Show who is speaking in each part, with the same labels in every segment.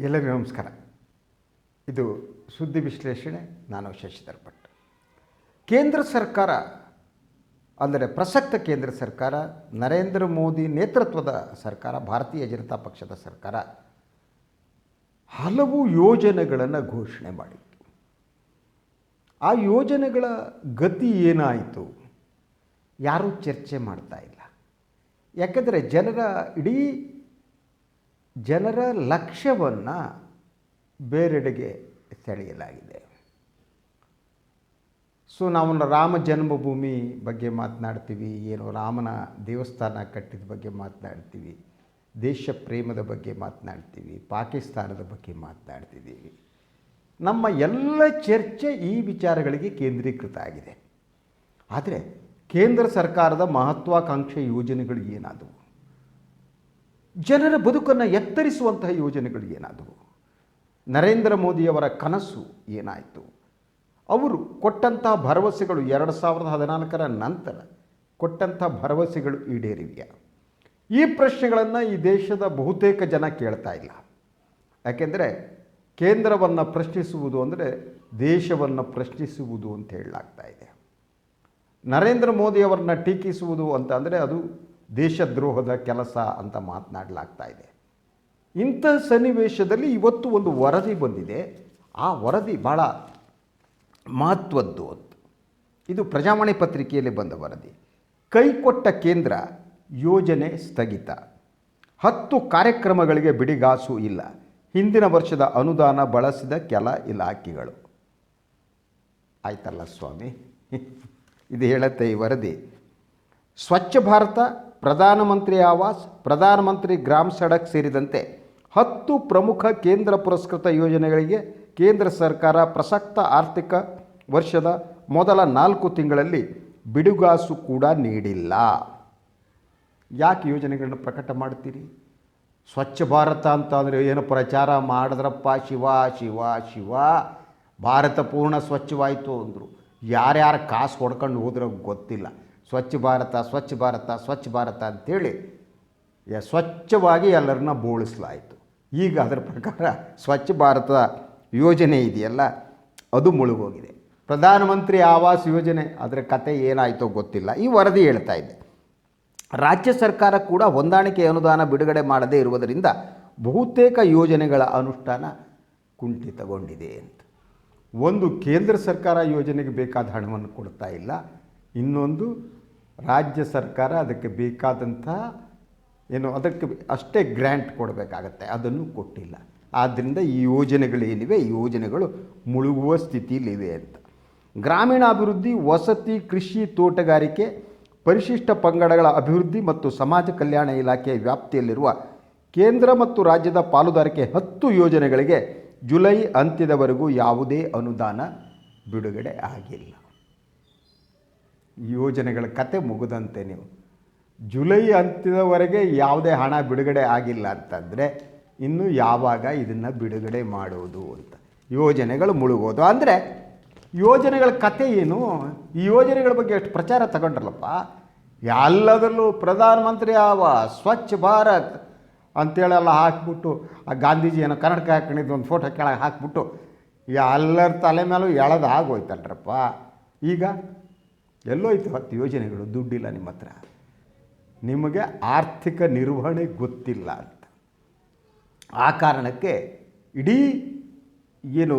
Speaker 1: ಎಲ್ಲರಿಗೂ ನಮಸ್ಕಾರ. ಇದು ಸುದ್ದಿ ವಿಶ್ಲೇಷಣೆ, ನಾನು ಶಶಿಧರ್ ಭಟ್ ಕೇಂದ್ರ ಸರ್ಕಾರ, ಅಂದರೆ ಪ್ರಸಕ್ತ ಕೇಂದ್ರ ಸರ್ಕಾರ, ನರೇಂದ್ರ ಮೋದಿ ನೇತೃತ್ವದ ಸರ್ಕಾರ, ಭಾರತೀಯ ಜನತಾ ಪಕ್ಷದ ಸರ್ಕಾರ, ಹಲವು ಯೋಜನೆಗಳನ್ನು ಘೋಷಣೆ ಮಾಡಿತ್ತು. ಆ ಯೋಜನೆಗಳ ಗತಿ ಏನಾಯಿತು? ಯಾರೂ ಚರ್ಚೆ ಮಾಡ್ತಾ ಇಲ್ಲ. ಯಾಕೆಂದರೆ ಜನರ ಇಡೀ ಜನರ ಲಕ್ಷ್ಯವನ್ನು ಬೇರೆಡೆಗೆ ಸೆಳೆಯಲಾಗಿದೆ. ಸೊ ನಾವು ರಾಮ ಜನ್ಮಭೂಮಿ ಬಗ್ಗೆ ಮಾತನಾಡ್ತೀವಿ, ಏನು ರಾಮನ ದೇವಸ್ಥಾನ ಕಟ್ಟಿದ ಬಗ್ಗೆ ಮಾತನಾಡ್ತೀವಿ, ದೇಶ ಪ್ರೇಮದ ಬಗ್ಗೆ ಮಾತನಾಡ್ತೀವಿ, ಪಾಕಿಸ್ತಾನದ ಬಗ್ಗೆ ಮಾತನಾಡ್ತಿದ್ದೀವಿ. ನಮ್ಮ ಎಲ್ಲ ಚರ್ಚೆ ಈ ವಿಚಾರಗಳಿಗೆ ಕೇಂದ್ರೀಕೃತ ಆಗಿದೆ. ಆದರೆ ಕೇಂದ್ರ ಸರ್ಕಾರದ ಮಹತ್ವಾಕಾಂಕ್ಷೆ ಯೋಜನೆಗಳು ಏನಾದವು? ಜನರ ಬದುಕನ್ನು ಎತ್ತರಿಸುವಂತಹ ಯೋಜನೆಗಳು ಏನಾದವು? ನರೇಂದ್ರ ಮೋದಿಯವರ ಕನಸು ಏನಾಯಿತು? ಅವರು ಕೊಟ್ಟಂತಹ ಭರವಸೆಗಳು ಎರಡು ಸಾವಿರದ ಹದಿನಾಲ್ಕರ ನಂತರ ಕೊಟ್ಟಂಥ ಭರವಸೆಗಳು ಈಡೇರಿವೆಯಾ? ಈ ಪ್ರಶ್ನೆಗಳನ್ನು ಈ ದೇಶದ ಬಹುತೇಕ ಜನ ಕೇಳ್ತಾ ಇಲ್ಲ. ಯಾಕೆಂದರೆ ಕೇಂದ್ರವನ್ನು ಪ್ರಶ್ನಿಸುವುದು ಅಂದರೆ ದೇಶವನ್ನು ಪ್ರಶ್ನಿಸುವುದು ಅಂತ ಹೇಳಲಾಗ್ತಾ ಇದೆ. ನರೇಂದ್ರ ಮೋದಿಯವರನ್ನ ಟೀಕಿಸುವುದು ಅಂತ ಅಂದರೆ ಅದು ದೇಶದ್ರೋಹದ ಕೆಲಸ ಅಂತ ಮಾತನಾಡಲಾಗ್ತಾ ಇದೆ. ಇಂಥ ಸನ್ನಿವೇಶದಲ್ಲಿ ಇವತ್ತು ಒಂದು ವರದಿ ಬಂದಿದೆ. ಆ ವರದಿ ಭಾಳ ಮಹತ್ವದ್ದು ಇದು ಪ್ರಜಾವಾಣಿ ಪತ್ರಿಕೆಯಲ್ಲಿ ಬಂದ ವರದಿ. ಕೈಕೊಟ್ಟ ಕೇಂದ್ರ ಯೋಜನೆ ಸ್ಥಗಿತ. ಹತ್ತು ಕಾರ್ಯಕ್ರಮಗಳಿಗೆ ಬಿಡಿಗಾಸು ಇಲ್ಲ. ಹಿಂದಿನ ವರ್ಷದ ಅನುದಾನ ಬಳಸಿದ ಕೆಲ ಇಲಾಖೆಗಳು. ಆಯ್ತಲ್ಲ ಸ್ವಾಮಿ? ಇದು ಹೇಳುತ್ತೆ ಈ ವರದಿ. ಸ್ವಚ್ಛ ಭಾರತ ಪ್ರಧಾನಮಂತ್ರಿ ಆವಾಸ್, ಪ್ರಧಾನಮಂತ್ರಿ ಗ್ರಾಮ ಸಡಕ್ ಸೇರಿದಂತೆ ಹತ್ತು ಪ್ರಮುಖ ಕೇಂದ್ರ ಪುರಸ್ಕೃತ ಯೋಜನೆಗಳಿಗೆ ಕೇಂದ್ರ ಸರ್ಕಾರ ಪ್ರಸಕ್ತ ಆರ್ಥಿಕ ವರ್ಷದ ಮೊದಲ ನಾಲ್ಕು ತಿಂಗಳಲ್ಲಿ ಬಿಡುಗಾಸು ಕೂಡ ನೀಡಿಲ್ಲ. ಯಾಕೆ ಯೋಜನೆಗಳನ್ನು ಪ್ರಕಟ ಮಾಡ್ತೀರಿ ಸ್ವಚ್ಛ ಭಾರತ ಅಂತ ಅಂದರೆ ಏನು ಪ್ರಚಾರ ಮಾಡಿದ್ರಪ್ಪ, ಶಿವ ಶಿವ ಶಿವ, ಭಾರತ ಪೂರ್ಣ ಸ್ವಚ್ಛವಾಯಿತು ಅಂದರು. ಯಾರ್ಯಾರು ಕಾಸು ಹೊಡ್ಕೊಂಡು ಹೋದ್ರೋ ಗೊತ್ತಿಲ್ಲ. ಸ್ವಚ್ಛ ಭಾರತ ಸ್ವಚ್ಛ ಭಾರತ ಸ್ವಚ್ಛ ಭಾರತ ಅಂಥೇಳಿ ಸ್ವಚ್ಛವಾಗಿ ಎಲ್ಲರನ್ನ ಬೋಳಿಸಲಾಯಿತು. ಈಗ ಅದರ ಪ್ರಕಾರ ಸ್ವಚ್ಛ ಭಾರತ ಯೋಜನೆ ಇದೆಯಲ್ಲ, ಅದು ಮುಳುಗೋಗಿದೆ. ಪ್ರಧಾನಮಂತ್ರಿ ಆವಾಸ್ ಯೋಜನೆ, ಅದರ ಕತೆ ಏನಾಯಿತೋ ಗೊತ್ತಿಲ್ಲ. ಈ ವರದಿ ಹೇಳ್ತಾ ಇದೆ. ರಾಜ್ಯ ಸರ್ಕಾರ ಕೂಡ ಹೊಂದಾಣಿಕೆ ಅನುದಾನ ಬಿಡುಗಡೆ ಮಾಡದೇ ಇರುವುದರಿಂದ ಬಹುತೇಕ ಯೋಜನೆಗಳ ಅನುಷ್ಠಾನ ಕುಂಠಿತಗೊಂಡಿದೆ ಅಂತ. ಒಂದು ಕೇಂದ್ರ ಸರ್ಕಾರ ಯೋಜನೆಗೆ ಬೇಕಾದ ಹಣವನ್ನು ಕೊಡ್ತಾ ಇಲ್ಲ. ಇನ್ನೊಂದು ರಾಜ್ಯ ಸರ್ಕಾರ ಅದಕ್ಕೆ ಬೇಕಾದಂತಹ ಏನು ಅದಕ್ಕೆ ಅಷ್ಟೇ ಗ್ರ್ಯಾಂಟ್ ಕೊಡಬೇಕಾಗತ್ತೆ, ಅದನ್ನು ಕೊಟ್ಟಿಲ್ಲ. ಆದ್ದರಿಂದ ಈ ಯೋಜನೆಗಳೇನಿವೆ ಈ ಯೋಜನೆಗಳು ಮುಳುಗುವ ಸ್ಥಿತಿಯಲ್ಲಿವೆ ಅಂತ. ಗ್ರಾಮೀಣಾಭಿವೃದ್ಧಿ, ವಸತಿ, ಕೃಷಿ, ತೋಟಗಾರಿಕೆ, ಪರಿಶಿಷ್ಟ ಪಂಗಡಗಳ ಅಭಿವೃದ್ಧಿ ಮತ್ತು ಸಮಾಜ ಕಲ್ಯಾಣ ಇಲಾಖೆಯ ವ್ಯಾಪ್ತಿಯಲ್ಲಿರುವ ಕೇಂದ್ರ ಮತ್ತು ರಾಜ್ಯದ ಪಾಲುದಾರಿಕೆ ಹತ್ತು ಯೋಜನೆಗಳಿಗೆ ಜುಲೈ ಅಂತ್ಯದವರೆಗೂ ಯಾವುದೇ ಅನುದಾನ ಬಿಡುಗಡೆ ಆಗಿಲ್ಲ. ಯೋಜನೆಗಳ ಕತೆ ಮುಗಿದಂತೆ ನೀವು. ಜುಲೈ ಅಂತ್ಯದವರೆಗೆ ಯಾವುದೇ ಹಣ ಬಿಡುಗಡೆ ಆಗಿಲ್ಲ ಅಂತಂದರೆ ಇನ್ನು ಯಾವಾಗ ಇದನ್ನು ಬಿಡುಗಡೆ ಮಾಡೋದು ಅಂತ. ಯೋಜನೆಗಳು ಮುಳುಗೋದು. ಅಂದರೆ ಯೋಜನೆಗಳ ಕತೆ ಏನು? ಈ ಯೋಜನೆಗಳ ಬಗ್ಗೆ ಎಷ್ಟು ಪ್ರಚಾರ ತಗೊಂಡ್ರಲ್ಲಪ್ಪ? ಎಲ್ಲದರಲ್ಲೂ ಪ್ರಧಾನಮಂತ್ರಿ ಆವ, ಸ್ವಚ್ಛ ಭಾರತ್ ಅಂತೇಳೆಲ್ಲ ಹಾಕ್ಬಿಟ್ಟು, ಆ ಗಾಂಧೀಜಿ ಏನೋ ಕನ್ನಡಕ ಹಾಕೊಂಡಿದ್ದು ಒಂದು ಫೋಟೋ ಕೆಳಗೆ ಹಾಕ್ಬಿಟ್ಟು, ಎಲ್ಲರ ತಲೆ ಮೇಲೂ ಎಳೆದು ಆಗೋಯ್ತಲ್ರಪ್ಪ. ಈಗ ಎಲ್ಲೋಯ್ತು ಹತ್ತು ಯೋಜನೆಗಳು, ದುಡ್ಡಿಲ್ಲ ನಿಮ್ಮ ಹತ್ರ. ನಿಮಗೆ ಆರ್ಥಿಕ ನಿರ್ವಹಣೆ ಗೊತ್ತಿಲ್ಲ ಅಂತ. ಆ ಕಾರಣಕ್ಕೆ ಇಡೀ ಏನು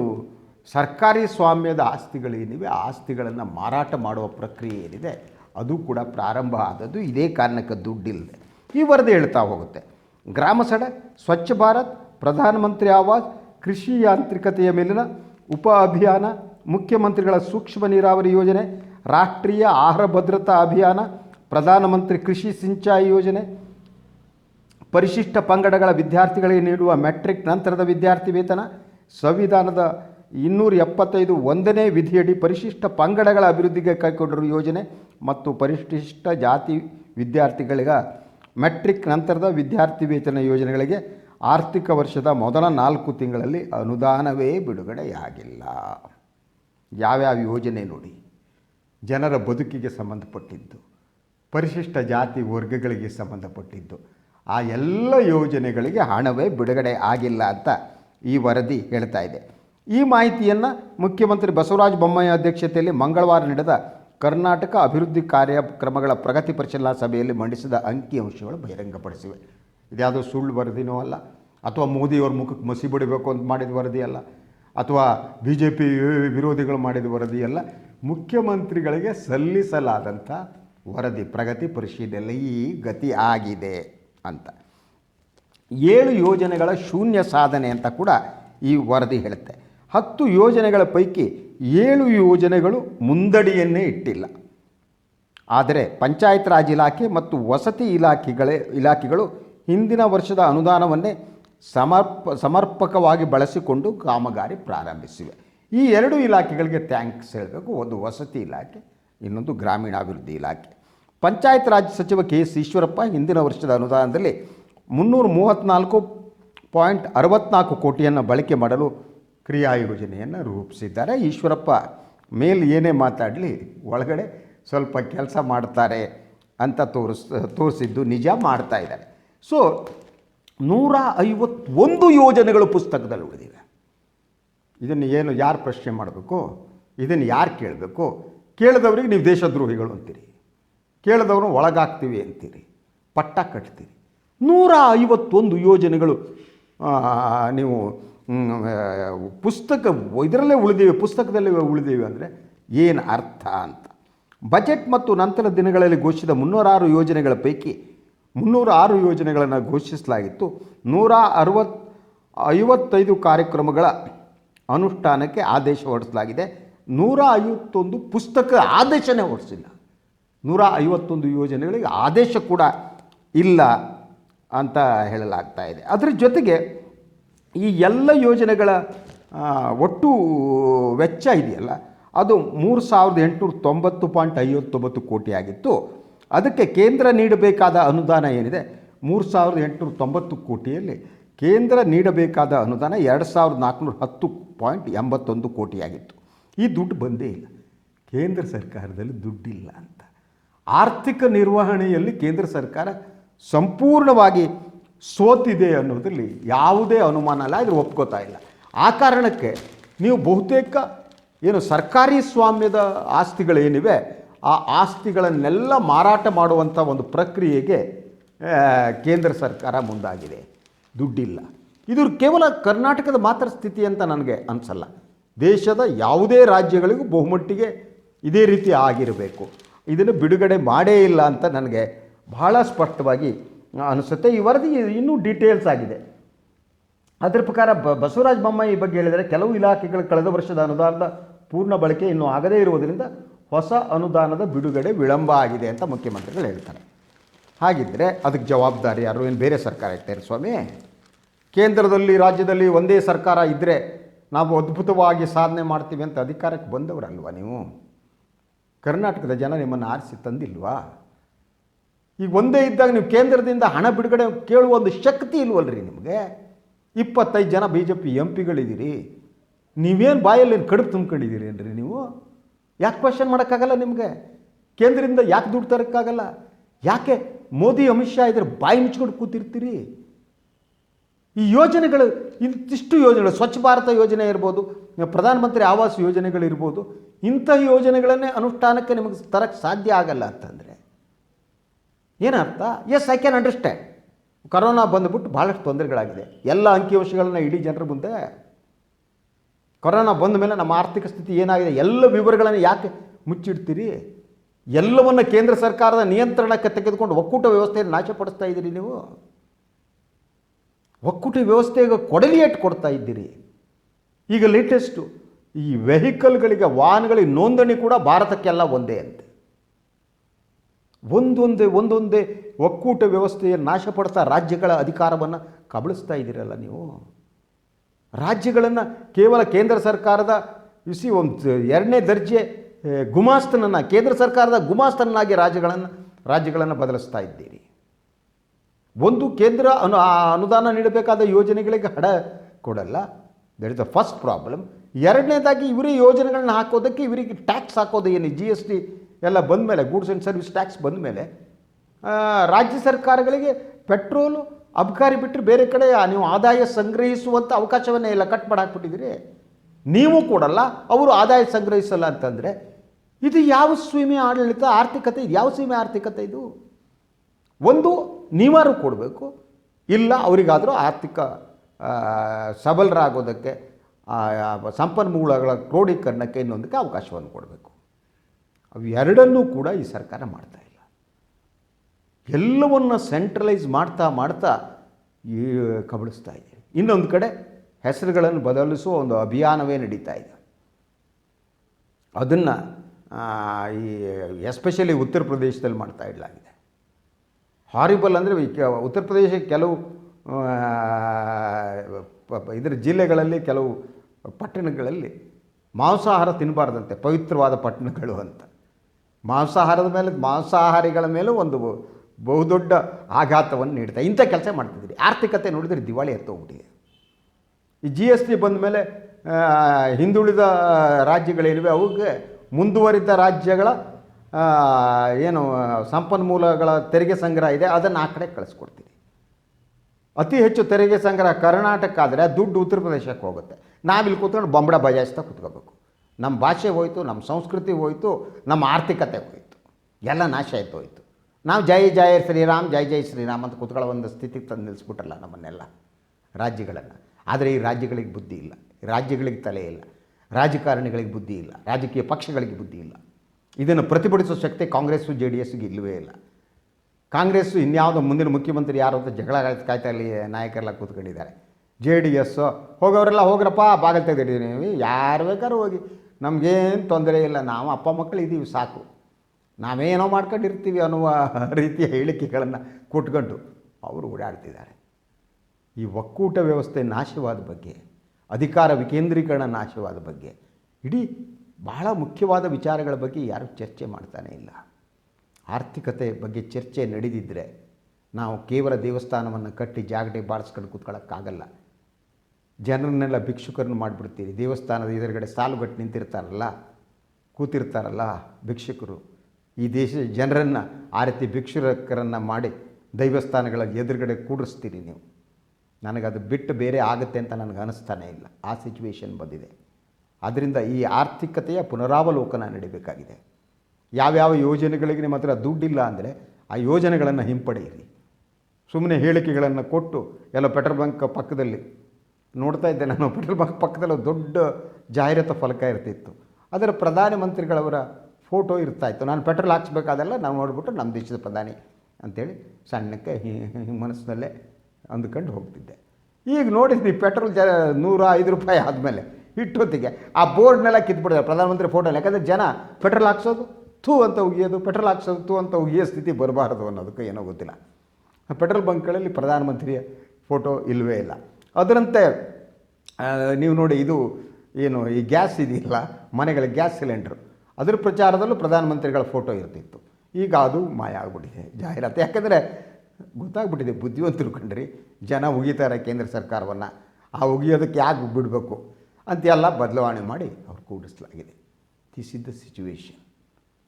Speaker 1: ಸರ್ಕಾರಿ ಸ್ವಾಮ್ಯದ ಆಸ್ತಿಗಳೇನಿವೆ, ಆ ಆಸ್ತಿಗಳನ್ನು ಮಾರಾಟ ಮಾಡುವ ಪ್ರಕ್ರಿಯೆ ಏನಿದೆ, ಅದು ಕೂಡ ಪ್ರಾರಂಭ ಆದದ್ದು ಇದೇ ಕಾರಣಕ್ಕೆ ದುಡ್ಡಿಲ್ಲದೆ ಈ ವರದಿ ಹೇಳ್ತಾ ಹೋಗುತ್ತೆ. ಗ್ರಾಮ ಸಡಕ್ ಸ್ವಚ್ಛ ಭಾರತ್, ಪ್ರಧಾನಮಂತ್ರಿ ಆವಾಸ್ ಕೃಷಿ ಯಾಂತ್ರಿಕತೆಯ ಮೇಲಿನ ಉಪ ಅಭಿಯಾನ, ಮುಖ್ಯಮಂತ್ರಿಗಳ ಸೂಕ್ಷ್ಮ ನೀರಾವರಿ ಯೋಜನೆ ರಾಷ್ಟ್ರೀಯ ಆಹಾರ ಭದ್ರತಾ ಅಭಿಯಾನ, ಪ್ರಧಾನಮಂತ್ರಿ ಕೃಷಿ ಸಿಂಚಾಯಿ ಯೋಜನೆ, ಪರಿಶಿಷ್ಟ ಪಂಗಡಗಳ ವಿದ್ಯಾರ್ಥಿಗಳಿಗೆ ನೀಡುವ ಮೆಟ್ರಿಕ್ ನಂತರದ ವಿದ್ಯಾರ್ಥಿ ವೇತನ, ಸಂವಿಧಾನದ ಇನ್ನೂರ ಎಪ್ಪತ್ತೈದು ಒಂದನೇ ವಿಧಿಯಡಿ ಪರಿಶಿಷ್ಟ ಪಂಗಡಗಳ ಅಭಿವೃದ್ಧಿಗೆ ಕೈಗೊಂಡಿರುವ ಯೋಜನೆ ಮತ್ತು ಪರಿಶಿಷ್ಟ ಜಾತಿ ವಿದ್ಯಾರ್ಥಿಗಳಿಗ ಮೆಟ್ರಿಕ್ ನಂತರದ ವಿದ್ಯಾರ್ಥಿ ವೇತನ ಯೋಜನೆಗಳಿಗೆ ಆರ್ಥಿಕ ವರ್ಷದ ಮೊದಲ ನಾಲ್ಕು ತಿಂಗಳಲ್ಲಿ ಅನುದಾನವೇ ಬಿಡುಗಡೆಯಾಗಿಲ್ಲ. ಯಾವ್ಯಾವ ಯೋಜನೆ ನೋಡಿ. ಜನರ ಬದುಕಿಗೆ ಸಂಬಂಧಪಟ್ಟಿದ್ದು, ಪರಿಶಿಷ್ಟ ಜಾತಿ ವರ್ಗಗಳಿಗೆ ಸಂಬಂಧಪಟ್ಟಿದ್ದು, ಆ ಎಲ್ಲ ಯೋಜನೆಗಳಿಗೆ ಹಣವೇ ಬಿಡುಗಡೆ ಆಗಿಲ್ಲ ಅಂತ ಈ ವರದಿ ಹೇಳ್ತಾ ಇದೆ. ಈ ಮಾಹಿತಿಯನ್ನು ಮುಖ್ಯಮಂತ್ರಿ ಬಸವರಾಜ ಬೊಮ್ಮಾಯಿ ಅಧ್ಯಕ್ಷತೆಯಲ್ಲಿ ಮಂಗಳವಾರ ನಡೆದ ಕರ್ನಾಟಕ ಅಭಿವೃದ್ಧಿ ಕಾರ್ಯಕ್ರಮಗಳ ಪ್ರಗತಿ ಪರಿಶೀಲನಾ ಸಭೆಯಲ್ಲಿ ಮಂಡಿಸಿದ ಅಂಕಿಅಂಶಗಳು ಬಹಿರಂಗಪಡಿಸಿವೆ. ಇದ್ಯಾವುದೋ ಸುಳ್ಳು ವರದಿನೂ ಅಲ್ಲ, ಅಥವಾ ಮೋದಿಯವ್ರ ಮುಖಕ್ಕೆ ಮಸಿ ಬಿಡಬೇಕು ಅಂತ ಮಾಡಿದ ವರದಿ ಅಲ್ಲ, ಅಥವಾ ಬಿ ಜೆ ಪಿ ವಿರೋಧಿಗಳು ಮಾಡಿದ ವರದಿ ಅಲ್ಲ ಮುಖ್ಯಮಂತ್ರಿಗಳಿಗೆ ಸಲ್ಲಿಸಲಾದಂಥ ವರದಿ, ಪ್ರಗತಿ ಪರಿಶೀಲನೆ ಈ ಗತಿ ಆಗಿದೆ ಅಂತ. ಏಳು ಯೋಜನೆಗಳ ಶೂನ್ಯ ಸಾಧನೆ ಅಂತ ಕೂಡ ಈ ವರದಿ ಹೇಳುತ್ತೆ. ಹತ್ತು ಯೋಜನೆಗಳ ಪೈಕಿ ಏಳು ಯೋಜನೆಗಳು ಮುಂದಡಿಯನ್ನೇ ಇಟ್ಟಿಲ್ಲ. ಆದರೆ ಪಂಚಾಯತ್ ರಾಜ್ ಇಲಾಖೆ ಮತ್ತು ವಸತಿ ಇಲಾಖೆಗಳೇ, ಇಲಾಖೆಗಳು ಹಿಂದಿನ ವರ್ಷದ ಅನುದಾನವನ್ನೇ ಸಮರ್ಪ, ಸಮರ್ಪಕವಾಗಿ ಬಳಸಿಕೊಂಡು ಕಾಮಗಾರಿ ಪ್ರಾರಂಭಿಸಿವೆ. ಈ ಎರಡು ಇಲಾಖೆಗಳಿಗೆ ಥ್ಯಾಂಕ್ಸ್ ಹೇಳಬೇಕು. ಒಂದು ವಸತಿ ಇಲಾಖೆ, ಇನ್ನೊಂದು ಗ್ರಾಮೀಣಾಭಿವೃದ್ಧಿ ಇಲಾಖೆ. ಪಂಚಾಯತ್ ರಾಜ್ ಸಚಿವ ಕೆ ಎಸ್ ಈಶ್ವರಪ್ಪ ಹಿಂದಿನ ವರ್ಷದ ಅನುದಾನದಲ್ಲಿ ಮುನ್ನೂರ ಮೂವತ್ತ್ನಾಲ್ಕು ಪಾಯಿಂಟ್ ಅರವತ್ನಾಲ್ಕು ಕೋಟಿಯನ್ನು ಬಳಕೆ ಮಾಡಲು ಕ್ರಿಯಾ ಯೋಜನೆಯನ್ನು ರೂಪಿಸಿದ್ದಾರೆ. ಈಶ್ವರಪ್ಪ ಮೇಲ್ ಏನೇ ಮಾತಾಡಲಿ, ಒಳಗಡೆ ಸ್ವಲ್ಪ ಕೆಲಸ ಮಾಡ್ತಾರೆ ಅಂತ ತೋರಿಸ್, ತೋರಿಸಿದ್ದು ನಿಜ ಮಾಡ್ತಾ ಇದ್ದಾರೆ. ಸೊ ನೂರ ಐವತ್ತೊಂದು ಯೋಜನೆಗಳು ಪುಸ್ತಕದಲ್ಲಿ ಉಳಿದಿವೆ. ಇದನ್ನು ಏನು ಯಾರು ಪ್ರಶ್ನೆ ಮಾಡಬೇಕು? ಇದನ್ನು ಯಾರು ಕೇಳಬೇಕು? ಕೇಳಿದವ್ರಿಗೆ ನೀವು ದೇಶದ್ರೋಹಿಗಳು ಅಂತೀರಿ. ಕೇಳಿದವ್ರನ್ನ ಒಳಗಾಗ್ತೀವಿ ಅಂತೀರಿ. ಪಟ್ಟ ಕಟ್ತೀರಿ. ನೂರ ಐವತ್ತೊಂದು ಯೋಜನೆಗಳು ನೀವು ಪುಸ್ತಕ ಇದರಲ್ಲೇ ಉಳಿದೀವಿ, ಪುಸ್ತಕದಲ್ಲೇ ಉಳಿದೀವಿ ಅಂದರೆ ಏನು ಅರ್ಥ ಅಂತ. ಬಜೆಟ್ ಮತ್ತು ನಂತರ ದಿನಗಳಲ್ಲಿ ಘೋಷಿಸಿದ ಮುನ್ನೂರಾರು ಯೋಜನೆಗಳ ಪೈಕಿ ಮುನ್ನೂರ ಆರು ಯೋಜನೆಗಳನ್ನು ಘೋಷಿಸಲಾಗಿತ್ತು. ನೂರ ಅರವತ್ತು ಐವತ್ತೈದು ಕಾರ್ಯಕ್ರಮಗಳ ಅನುಷ್ಠಾನಕ್ಕೆ ಆದೇಶ ಹೊರಡಿಸಲಾಗಿದೆ. ನೂರ ಐವತ್ತೊಂದು ಪುಸ್ತಕ ಆದೇಶನೇ ಹೊರಡಿಸಿಲ್ಲ. ನೂರ ಐವತ್ತೊಂದು ಯೋಜನೆಗಳಿಗೆ ಆದೇಶ ಕೂಡ ಇಲ್ಲ ಅಂತ ಹೇಳಲಾಗ್ತಾ ಇದೆ. ಅದರ ಜೊತೆಗೆ ಈ ಎಲ್ಲ ಯೋಜನೆಗಳ ಒಟ್ಟು ವೆಚ್ಚ ಇದೆಯಲ್ಲ, ಅದು ಮೂರು ಸಾವಿರದ ಎಂಟುನೂರ ತೊಂಬತ್ತು ಪಾಯಿಂಟ್ ಐವತ್ತೊಂಬತ್ತು ಕೋಟಿ ಆಗಿತ್ತು. ಅದಕ್ಕೆ ಕೇಂದ್ರ ನೀಡಬೇಕಾದ ಅನುದಾನ ಏನಿದೆ? ಮೂರು ಸಾವಿರದ ಎಂಟುನೂರ ತೊಂಬತ್ತು ಕೋಟಿಯಲ್ಲಿ ಕೇಂದ್ರ ನೀಡಬೇಕಾದ ಅನುದಾನ ಎರಡು ಸಾವಿರದ ನಾಲ್ಕುನೂರ ಹತ್ತು ಪಾಯಿಂಟ್ ಎಂಬತ್ತೊಂದು ಕೋಟಿಯಾಗಿತ್ತು. ಈ ದುಡ್ಡು ಬಂದೇ ಇಲ್ಲ. ಕೇಂದ್ರ ಸರ್ಕಾರದಲ್ಲಿ ದುಡ್ಡಿಲ್ಲ ಅಂತ. ಆರ್ಥಿಕ ನಿರ್ವಹಣೆಯಲ್ಲಿ ಕೇಂದ್ರ ಸರ್ಕಾರ ಸಂಪೂರ್ಣವಾಗಿ ಸೋತಿದೆ ಅನ್ನೋದರಲ್ಲಿ ಯಾವುದೇ ಅನುಮಾನ ಅಲ್ಲ ಆದರೆ ಒಪ್ಕೋತಾ ಇಲ್ಲ. ಆ ಕಾರಣಕ್ಕೆ ನೀವು ಬಹುತೇಕ ಏನು ಸರ್ಕಾರಿ ಸ್ವಾಮ್ಯದ ಆಸ್ತಿಗಳೇನಿವೆ, ಆ ಆಸ್ತಿಗಳನ್ನೆಲ್ಲ ಮಾರಾಟ ಮಾಡುವಂಥ ಒಂದು ಪ್ರಕ್ರಿಯೆಗೆ ಕೇಂದ್ರ ಸರ್ಕಾರ ಮುಂದಾಗಿದೆ. ದುಡ್ಡಿಲ್ಲ. ಇದು ಕೇವಲ ಕರ್ನಾಟಕದ ಮಾತ್ರ ಸ್ಥಿತಿ ಅಂತ ನನಗೆ ಅನಿಸಲ್ಲ. ದೇಶದ ಯಾವುದೇ ರಾಜ್ಯಗಳಿಗೂ ಬಹುಮಟ್ಟಿಗೆ ಇದೇ ರೀತಿ ಆಗಿರಬೇಕು. ಇದನ್ನು ಬಿಡುಗಡೆ ಮಾಡೇ ಇಲ್ಲ ಅಂತ ನನಗೆ ಬಹಳ ಸ್ಪಷ್ಟವಾಗಿ ಅನಿಸುತ್ತೆ. ಈ ವರದಿ ಇನ್ನೂ ಡೀಟೇಲ್ಸ್ ಆಗಿದೆ. ಅದರ ಪ್ರಕಾರ ಬ, ಬಸವರಾಜ ಬೊಮ್ಮಾಯಿ ಬಗ್ಗೆ ಹೇಳಿದರೆ ಕೆಲವು ಇಲಾಖೆಗಳು ಕಳೆದ ವರ್ಷದ ಅನುದಾನದ ಪೂರ್ಣ ಬಳಕೆ ಇನ್ನೂ ಆಗದೇ ಇರುವುದರಿಂದ ಹೊಸ ಅನುದಾನದ ಬಿಡುಗಡೆ ವಿಳಂಬ ಆಗಿದೆ ಅಂತ ಮುಖ್ಯಮಂತ್ರಿಗಳು ಹೇಳ್ತಾರೆ. ಹಾಗಿದ್ದರೆ ಅದಕ್ಕೆ ಜವಾಬ್ದಾರಿ ಯಾರು? ಏನು ಬೇರೆ ಸರ್ಕಾರ ಇರ್ತಾರೆ ಸ್ವಾಮಿ. ಕೇಂದ್ರದಲ್ಲಿ, ರಾಜ್ಯದಲ್ಲಿ ಒಂದೇ ಸರ್ಕಾರ ಇದ್ದರೆ ನಾವು ಅದ್ಭುತವಾಗಿ ಸಾಧನೆ ಮಾಡ್ತೀವಿ ಅಂತ ಅಧಿಕಾರಕ್ಕೆ ಬಂದವರಲ್ವ ನೀವು? ಕರ್ನಾಟಕದ ಜನ ನಿಮ್ಮನ್ನು ಆರಿಸಿ ತಂದಿಲ್ವಾ? ಈಗ ಒಂದೇ ಇದ್ದಾಗ ನೀವು ಕೇಂದ್ರದಿಂದ ಹಣ ಬಿಡುಗಡೆ ಕೇಳುವ ಒಂದು ಶಕ್ತಿ ಇಲ್ವಲ್ರಿ ನಿಮಗೆ? ಇಪ್ಪತ್ತೈದು ಜನ ಬಿ ಜೆ ಪಿ ಎಂ ಪಿಗಳಿದ್ದೀರಿ ನೀವೇನು ಬಾಯಲ್ಲಿ ಕಡುಬು ತುಂಬ್ಕೊಂಡಿದ್ದೀರಿ ಏನ್ರಿ ನೀವು? ಯಾಕೆ ಕ್ವಶನ್ ಮಾಡೋಕ್ಕಾಗಲ್ಲ ನಿಮಗೆ? ಕೇಂದ್ರದಿಂದ ಯಾಕೆ ದುಡ್ಡು ತರೋಕ್ಕಾಗಲ್ಲ? ಯಾಕೆ ಮೋದಿ ಅಮಿತ್ ಶಾ ಇದ್ರೆ ಬಾಯಿ ಮುಚ್ಕೊಂಡು ಕೂತಿರ್ತೀರಿ? ಈ ಯೋಜನೆಗಳು, ಇಂತಿಷ್ಟು ಯೋಜನೆಗಳು, ಸ್ವಚ್ಛ ಭಾರತ ಯೋಜನೆ ಇರ್ಬೋದು, ಪ್ರಧಾನಮಂತ್ರಿ ಆವಾಸ್ ಯೋಜನೆಗಳಿರ್ಬೋದು ಇಂಥ ಯೋಜನೆಗಳನ್ನೇ ಅನುಷ್ಠಾನಕ್ಕೆ ನಿಮಗೆ ತರಕ್ಕೆ ಸಾಧ್ಯ ಆಗಲ್ಲ ಅಂತಂದರೆ ಏನರ್ಥ yes I can understand corona ಬಂದುಬಿಟ್ಟು ಭಾಳಷ್ಟು ತೊಂದರೆಗಳಾಗಿದೆ. ಎಲ್ಲ ಅಂಕಿಅಂಶಗಳನ್ನ ಇಡೀ ಜನರ ಮುಂದೆ, ಕೊರೋನಾ ಬಂದ ಮೇಲೆ ನಮ್ಮ ಆರ್ಥಿಕ ಸ್ಥಿತಿ ಏನಾಗಿದೆ? ಎಲ್ಲ ವಿವರಗಳನ್ನು ಯಾಕೆ ಮುಚ್ಚಿಡ್ತೀರಿ? ಎಲ್ಲವನ್ನ ಕೇಂದ್ರ ಸರ್ಕಾರದ ನಿಯಂತ್ರಣಕ್ಕೆ ತೆಗೆದುಕೊಂಡು ಒಕ್ಕೂಟ ವ್ಯವಸ್ಥೆಯನ್ನು ನಾಶಪಡಿಸ್ತಾ ಇದ್ದೀರಿ ನೀವು? ಒಕ್ಕೂಟ ವ್ಯವಸ್ಥೆಗೆ ಕೊಡಲಿಯೇಟ್ ಕೊಡ್ತಾ ಇದ್ದೀರಿ. ಈಗ ಲೇಟೆಸ್ಟು ಈ ವೆಹಿಕಲ್ಗಳಿಗೆ ವಾಹನಗಳಿಗೆ ನೋಂದಣಿ ಕೂಡ ಭಾರತಕ್ಕೆಲ್ಲ ಒಂದೇ ಅಂತೆ. ಒಂದೊಂದೇ ಒಂದೊಂದೇ ಒಕ್ಕೂಟ ವ್ಯವಸ್ಥೆಯನ್ನು ನಾಶಪಡಿಸ್ತಾ ರಾಜ್ಯಗಳ ಅಧಿಕಾರವನ್ನು ಕಬಳಿಸ್ತಾ ಇದ್ದೀರಲ್ಲ ನೀವು? ರಾಜ್ಯಗಳನ್ನು ಕೇವಲ ಕೇಂದ್ರ ಸರ್ಕಾರದ ಇಸಿ ಒಂದು ಎರಡನೇ ದರ್ಜೆ ಗುಮಾಸ್ತನನ್ನು, ಕೇಂದ್ರ ಸರ್ಕಾರದ ಗುಮಾಸ್ತನನ್ನಾಗಿ ರಾಜ್ಯಗಳನ್ನು ರಾಜ್ಯಗಳನ್ನು ಬದಲಿಸ್ತಾ ಇದ್ದೀರಿ. ಒಂದು ಕೇಂದ್ರ ಅನು ಆ ಅನುದಾನ ನೀಡಬೇಕಾದ ಯೋಜನೆಗಳಿಗೆ ಹಣ ಕೊಡಲ್ಲ. That is the first problem ಎರಡನೇದಾಗಿ ಇವರೇ ಯೋಜನೆಗಳನ್ನ ಹಾಕೋದಕ್ಕೆ ಇವರಿಗೆ ಟ್ಯಾಕ್ಸ್ ಹಾಕೋದು ಏನು? ಜಿ ಎಸ್ ಟಿ ಎಲ್ಲ ಬಂದಮೇಲೆ ಗೂಡ್ಸ್ ಆ್ಯಂಡ್ ಸರ್ವಿಸ್ ಟ್ಯಾಕ್ಸ್ ಬಂದ ಮೇಲೆ ರಾಜ್ಯ ಸರ್ಕಾರಗಳಿಗೆ ಪೆಟ್ರೋಲು, ಅಬ್ಕಾರಿ ಬಿಟ್ಟರೆ ಬೇರೆ ಕಡೆ ನೀವು ಆದಾಯ ಸಂಗ್ರಹಿಸುವಂಥ ಅವಕಾಶವನ್ನೇ ಇಲ್ಲ ಕಟ್ ಮಾಡಾಕ್ಬಿಟ್ಟಿದ್ದೀರಿ. ನೀವು ಕೊಡಲ್ಲ, ಅವರು ಆದಾಯ ಸಂಗ್ರಹಿಸಲ್ಲ ಅಂತಂದರೆ ಇದು ಯಾವ ಸೀಮೆ ಆಡಳಿತ, ಆರ್ಥಿಕತೆ ಇದು? ಯಾವ ಸೀಮೆ ಆರ್ಥಿಕತೆ ಇದು? ಒಂದು ನೀವಾರು ಕೊಡಬೇಕು, ಇಲ್ಲ ಅವರಿಗಾದರೂ ಆರ್ಥಿಕ ಸಬಲರಾಗೋದಕ್ಕೆ ಸಂಪನ್ಮೂಲಗಳ ಕ್ರೋಢೀಕರಣಕ್ಕೆ ಇನ್ನೊಂದಕ್ಕೆ ಅವಕಾಶವನ್ನು ಕೊಡಬೇಕು. ಅವೆರಡನ್ನೂ ಕೂಡ ಈ ಸರ್ಕಾರ ಮಾಡ್ತಾ ಇಲ್ಲ. ಎಲ್ಲವನ್ನು ಸೆಂಟ್ರಲೈಸ್ ಮಾಡ್ತಾ ಮಾಡ್ತಾ ಈ, ಕಬಳಿಸ್ತಾ ಇದೆ. ಇನ್ನೊಂದು ಕಡೆ ಹೆಸರುಗಳನ್ನು ಬದಲಿಸುವ ಒಂದು ಅಭಿಯಾನವೇ ನಡೀತಾ ಇದೆ. ಅದನ್ನು ಈ ಎಸ್ಪೆಷಲಿ ಉತ್ತರ ಪ್ರದೇಶದಲ್ಲಿ ಮಾಡ್ತಾ ಇಡಲಾಗಿದೆ. ಹಾರಿಬಲ್ ಅಂದರೆ ಉತ್ತರ ಪ್ರದೇಶ ಕೆಲವು ಇದರ ಜಿಲ್ಲೆಗಳಲ್ಲಿ ಕೆಲವು ಪಟ್ಟಣಗಳಲ್ಲಿ ಮಾಂಸಾಹಾರ ತಿನ್ನಬಾರ್ದಂತೆ ಪವಿತ್ರವಾದ ಪಟ್ಟಣಗಳು ಅಂತ. ಮಾಂಸಾಹಾರದ ಮೇಲೆ, ಮಾಂಸಾಹಾರಿಗಳ ಮೇಲೂ ಒಂದು ಬಹು- ಬಹುದೊಡ್ಡ ಆಘಾತವನ್ನು ನೀಡ್ತಾ, ಇಂಥ ಕೆಲಸ ಮಾಡ್ತಿದ್ದೀರಿ. ಆರ್ಥಿಕತೆ ನೋಡಿದರೆ ದಿವಾಳಿ ಎತ್ತೋಗ್ಬಿಟ್ಟಿದೆ. ಈ ಜಿ ಎಸ್ ಟಿ ಬಂದ ಮೇಲೆ ಹಿಂದುಳಿದ ರಾಜ್ಯಗಳೇನಿವೆ ಅವಕ್ಕೆ ಮುಂದುವರಿದ ರಾಜ್ಯಗಳ ಏನು, ಸಂಪನ್ಮೂಲಗಳ ತೆರಿಗೆ ಸಂಗ್ರಹ ಇದೆ, ಅದನ್ನು ಆ ಕಡೆ ಕಳಿಸ್ಕೊಡ್ತೀವಿ. ಅತಿ ಹೆಚ್ಚು ತೆರಿಗೆ ಸಂಗ್ರಹ ಕರ್ನಾಟಕ ಆದರೆ ದುಡ್ಡು ಉತ್ತರ ಪ್ರದೇಶಕ್ಕೆ ಹೋಗುತ್ತೆ. ನಾವಿಲ್ಲಿ ಕೂತ್ಕೊಂಡು ಬೊಂಬಡ ಬಜಾಯಿಸ್ತಾ ಕೂತ್ಕೋಬೇಕು. ನಮ್ಮ ಭಾಷೆ ಹೋಯಿತು ನಮ್ಮ ಸಂಸ್ಕೃತಿ ಹೋಯಿತು, ನಮ್ಮ ಆರ್ಥಿಕತೆ ಹೋಯಿತು. ಎಲ್ಲ ನಾಶ ಆಯ್ತು ಹೋಯಿತು. ನಾವು ಜೈ ಜಯ ಶ್ರೀರಾಮ್, ಜೈ ಜೈ ಶ್ರೀರಾಮ್ ಅಂತ ಕೂತ್ಕೊಳ್ಳೋ ಒಂದು ಸ್ಥಿತಿಗೆ ತಂದು ನಿಲ್ಲಿಸ್ಬಿಟ್ರಲ್ಲ ನಮ್ಮನ್ನೆಲ್ಲ, ರಾಜ್ಯಗಳನ್ನು. ಆದರೆ ಈ ರಾಜ್ಯಗಳಿಗೆ ಬುದ್ಧಿ ಇಲ್ಲ. ರಾಜ್ಯಗಳಿಗೆ ತಲೆ ಇಲ್ಲ. ರಾಜಕಾರಣಿಗಳಿಗೆ ಬುದ್ಧಿ ಇಲ್ಲ, ರಾಜಕೀಯ ಪಕ್ಷಗಳಿಗೆ ಬುದ್ಧಿ ಇಲ್ಲ. ಇದನ್ನು ಪ್ರತಿಭಟಿಸೋ ಶಕ್ತಿ ಕಾಂಗ್ರೆಸ್ಸು, ಜೆ ಡಿ ಎಸ್ಗೆ ಇಲ್ಲವೇ ಇಲ್ಲ. ಕಾಂಗ್ರೆಸ್ಸು ಇನ್ಯಾವುದೋ ಮುಂದಿನ ಮುಖ್ಯಮಂತ್ರಿ ಯಾರು ಅಂತ ಜಗಳ ಕಾಯ್ತಾ ಇಲ್ಲಿ ನಾಯಕರೆಲ್ಲ ಕೂತ್ಕೊಂಡಿದ್ದಾರೆ. ಜೆ ಡಿ ಎಸ್ಸು ಹೋಗೋರೆಲ್ಲ ಹೋಗ್ರಪ್ಪ, ಬಾಗಿಲು ತೆಗೆದಿದ್ದೀವಿ ಯಾರು ಬೇಕಾದ್ರೂ ಹೋಗಿ. ನಮಗೇನು ತೊಂದರೆ ಇಲ್ಲ, ನಾವು ಅಪ್ಪ ಮಕ್ಕಳು ಇದ್ದೀವಿ ಸಾಕು. ನಾವೇನೋ ಮಾಡ್ಕೊಂಡಿರ್ತೀವಿ ಅನ್ನುವ ರೀತಿಯ ಹೇಳಿಕೆಗಳನ್ನು ಕೊಟ್ಕೊಂಡು ಅವರು ಓಡಾಡ್ತಿದ್ದಾರೆ. ಈ ಒಕ್ಕೂಟ ವ್ಯವಸ್ಥೆ ನಾಶವಾದ ಬಗ್ಗೆ ಅಧಿಕಾರ ವಿಕೇಂದ್ರೀಕರಣ ನಾಶವಾದ ಬಗ್ಗೆ. ಇಡೀ ಬಹಳ ಮುಖ್ಯವಾದ ವಿಚಾರಗಳ ಬಗ್ಗೆ ಯಾರೂ ಚರ್ಚೆ ಮಾಡ್ತಾನೆ ಇಲ್ಲ. ಆರ್ಥಿಕತೆ ಬಗ್ಗೆ ಚರ್ಚೆ ನಡೆದಿದ್ದರೆ ನಾವು ಕೇವಲ ದೇವಸ್ಥಾನವನ್ನು ಕಟ್ಟಿ ಜಾಗಟೆ ಬಾರಿಸ್ಕೊಂಡು ಕೂತ್ಕೊಳ್ಳೋಕ್ಕಾಗಲ್ಲ. ಜನರನ್ನೆಲ್ಲ ಭಿಕ್ಷುಕರನ್ನು ಮಾಡಿಬಿಡ್ತೀರಿ. ದೇವಸ್ಥಾನದ ಎದುರುಗಡೆ ಸಾಲುಗಟ್ಟು ನಿಂತಿರ್ತಾರಲ್ಲ, ಕೂತಿರ್ತಾರಲ್ಲ ಭಿಕ್ಷುಕರು. ಈ ದೇಶದ ಜನರನ್ನು ಆ ರೀತಿ ಭಿಕ್ಷುಕರನ್ನು ಮಾಡಿ ದೈವಸ್ಥಾನಗಳ ಎದುರುಗಡೆ ಕೂಡಿಸ್ತೀರಿ ನೀವು. ನನಗದು ಬಿಟ್ಟು ಬೇರೆ ಆಗುತ್ತೆ ಅಂತ ನನಗೆ ಅನಿಸ್ತಾನೇ ಇಲ್ಲ. ಆ ಸಿಚುವೇಶನ್ ಬಂದಿದೆ. ಅದರಿಂದ ಈ ಆರ್ಥಿಕತೆಯ ಪುನರಾವಲೋಕನ ನಡೀಬೇಕಾಗಿದೆ. ಯಾವ್ಯಾವ ಯೋಜನೆಗಳಿಗೆ ನಿಮ್ಮ ಹತ್ರ ದುಡ್ಡಿಲ್ಲ ಅಂದರೆ ಆ ಯೋಜನೆಗಳನ್ನು ಹಿಂಪಡೆಯಿರಿ. ಸುಮ್ಮನೆ ಹೇಳಿಕೆಗಳನ್ನು ಕೊಟ್ಟು, ಎಲ್ಲ ಪೆಟ್ರೋಲ್ ಬಂಕ್ ಪಕ್ಕದಲ್ಲಿ, ನೋಡ್ತಾ ಇದ್ದೆ ನಾನು, ಪೆಟ್ರೋಲ್ ಬಂಕ್ ಪಕ್ಕದಲ್ಲಿ ದೊಡ್ಡ ಜಾಹೀರಾತು ಫಲಕ ಇರ್ತಿತ್ತು. ಅದರ ಪ್ರಧಾನಮಂತ್ರಿಗಳವರ ಫೋಟೋ ಇರ್ತಾ ಇತ್ತು. ನಾನು ಪೆಟ್ರೋಲ್ ಹಾಕ್ಸ್ಬೇಕಾದೆಲ್ಲ ನಾವು ನೋಡಿಬಿಟ್ಟು ನಮ್ಮ ದೇಶದ ಪ್ರಧಾನಿ ಅಂತೇಳಿ ಸಣ್ಣಕ್ಕೆ ಮನಸ್ಸಿನಲ್ಲೇ ಅಂದ್ಕೊಂಡು ಹೋಗ್ತಿದ್ದೆ. ಈಗ ನೋಡಿದ್ರಿ ಪೆಟ್ರೋಲ್ ಜ ನೂರ ಐದು ರೂಪಾಯಿ ಆದಮೇಲೆ ಇಟ್ಟೊತ್ತಿಗೆ. ಆ ಬೋರ್ಡ್ನೆಲ್ಲ ಕಿತ್ಬಿಡ್ತಾರೆ ಪ್ರಧಾನಮಂತ್ರಿ ಫೋಟೋ ಯಾಕಂದರೆ ಜನ ಪೆಟ್ರೋಲ್ ಹಾಕ್ಸೋದು, ಥೂ ಅಂತ ಉಗಿಯೋದು, ಪೆಟ್ರೋಲ್ ಹಾಕ್ಸೋದು, ಥೂ ಅಂತ ಉಗಿಯೋ ಸ್ಥಿತಿ ಬರಬಾರ್ದು ಅನ್ನೋದಕ್ಕೆ ಏನೋ ಗೊತ್ತಿಲ್ಲ. ಪೆಟ್ರೋಲ್ ಬಂಕ್ಗಳಲ್ಲಿ ಪ್ರಧಾನಮಂತ್ರಿಯ ಫೋಟೋ ಇಲ್ಲವೇ ಇಲ್ಲ. ಅದರಂತೆ ನೀವು ನೋಡಿ ಇದು ಏನು, ಈ ಗ್ಯಾಸ್ ಇದೆಯಲ್ಲ, ಮನೆಗಳ ಗ್ಯಾಸ್ ಸಿಲಿಂಡ್ರು. ಅದರ ಪ್ರಚಾರದಲ್ಲೂ ಪ್ರಧಾನಮಂತ್ರಿಗಳ ಫೋಟೋ ಇರ್ತಿತ್ತು. ಈಗ ಅದು ಮಾಯ ಆಗ್ಬಿಟ್ಟಿದೆ ಜಾಹೀರಾತು. ಯಾಕಂದರೆ ಗೊತ್ತಾಗ್ಬಿಟ್ಟಿದೆ ಬುದ್ಧಿವಂತರು ಕಂಡ್ರಿ. ಜನ ಉಗಿತಾರೆ ಕೇಂದ್ರ ಸರ್ಕಾರವನ್ನು. ಆ ಉಗಿಯೋದಕ್ಕೆ ಯಾಕೆ ಬಿಡಬೇಕು? ಅಂತೆಲ್ಲ ಬದಲಾವಣೆ ಮಾಡಿ ಅವ್ರು ಕೂಡಿಸಲಾಗಿದೆ. ದಿಸ್ ಇಸ್ ದ ಸಿಚುವೇಶನ್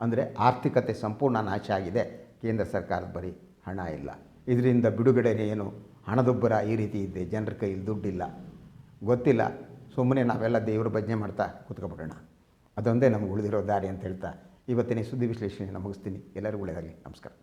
Speaker 1: ಅಂದರೆ ಆರ್ಥಿಕತೆ ಸಂಪೂರ್ಣ ನಾಶ ಆಗಿದೆ. ಕೇಂದ್ರ ಸರ್ಕಾರದ ಬರೀ ಹಣ ಇಲ್ಲ. ಇದರಿಂದ ಬಿಡುಗಡೆ ಏನು ಹಣದೊಬ್ಬರ ಈ ರೀತಿ ಇದೆ. ಜನರ ಕೈಯಲ್ಲಿ ದುಡ್ಡಿಲ್ಲ. ಗೊತ್ತಿಲ್ಲ. ಸುಮ್ಮನೆ ನಾವೆಲ್ಲ ದೇವ್ರ ಭಜನೆ ಮಾಡ್ತಾ ಕೂತ್ಕೊಬಿಡೋಣ. ಅದೊಂದೇ ನಮ್ಗೆ ಉಳಿದಿರೋ ದಾರಿ ಅಂತ ಹೇಳ್ತಾ ಇವತ್ತಿನ ಸುದ್ದಿ ವಿಶ್ಲೇಷಣೆಯನ್ನು ಮುಗಿಸ್ತೀನಿ. ಎಲ್ಲರಿಗೂ ಒಳ್ಳೆಯದಾಗಲಿ ನಮಸ್ಕಾರ.